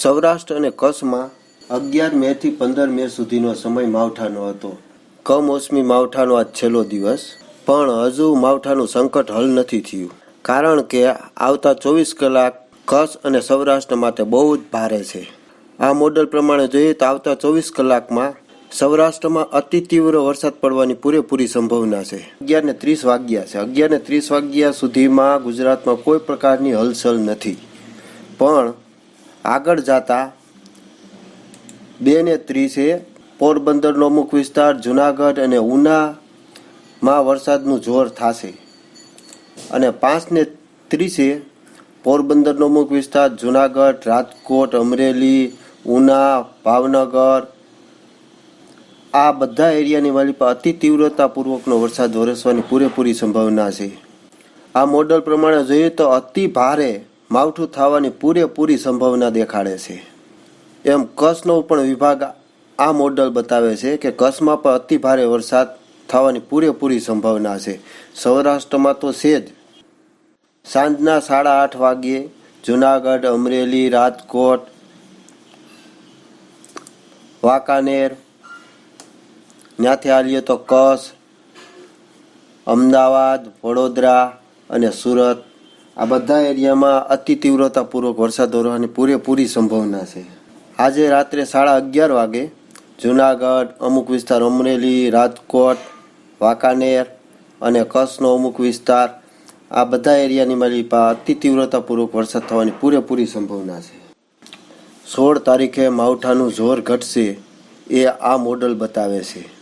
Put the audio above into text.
સૌરાષ્ટ્ર અને કચ્છમાં અગિયાર મે થી પંદર મે સુધીનો સમય માવઠાનો હતો. કમોસમી માવઠાનો આજ છેલ્લો દિવસ, પણ હજુ માવઠાનું સંકટ હલ નથી થયું, કારણ કે આવતા ચોવીસ કલાક કચ્છ અને સૌરાષ્ટ્ર માટે બહુ જ ભારે છે. આ મોડલ પ્રમાણે જોઈએ તો આવતા ચોવીસ કલાકમાં સૌરાષ્ટ્રમાં અતિ તીવ્ર વરસાદ પડવાની પૂરેપૂરી સંભાવના છે. અગિયાર ને ત્રીસ વાગ્યા છે. અગિયાર ને ત્રીસ વાગ્યા સુધીમાં ગુજરાતમાં કોઈ પ્રકારની હલચલ નથી. પણ આગળ જતા બે ને ત્રીસે પોરબંદરનો અમુક વિસ્તાર જુનાગઢ અને ઉનામાં વરસાદનું જોર થશે. અને પાંચ ને ત્રીસે પોરબંદરનો અમુક વિસ્તાર જુનાગઢ, રાજકોટ, અમરેલી, ઉના, ભાવનગર આ બધા એરિયાની વાલી પર અતિ તીવ્રતાપૂર્વકનો વરસાદ વરસવાની પૂરેપૂરી સંભાવના છે. આ મોડલ પ્રમાણે જોઈએ તો અતિ ભારે માવઠું થવાની પૂરેપૂરી સંભાવના દેખાડે છે. એમ કચ્છનો પણ વિભાગ આ મોડલ બતાવે છે કે કચ્છમાં પણ અતિ ભારે વરસાદ થવાની પૂરેપૂરી સંભાવના છે. સૌરાષ્ટ્રમાં તો છે જ. સાંજના સાડા આઠ વાગ્યે જુનાગઢ, અમરેલી, રાજકોટ, વાંકાનેર, ત્યાંથી આવીએ તો કચ્છ, અમદાવાદ, વડોદરા અને સુરત. આ બધા એરિયામાં અતિ તીવ્રતાપૂર્વક વરસાદ વરવાની પૂરેપૂરી સંભાવના છે. આજે રાત્રે સાડા અગિયાર વાગે જુનાગઢ, અમુક વિસ્તાર અમરેલી, રાજકોટ, વાંકાનેર અને કચ્છનો અમુક વિસ્તાર આ બધા એરિયાની માલિપા અતિ તીવ્રતાપૂર્વક વરસાદ થવાની પૂરેપૂરી સંભાવના છે. સોળ તારીખે માવઠાનું જોર ઘટશે એ આ મોડલ બતાવે છે.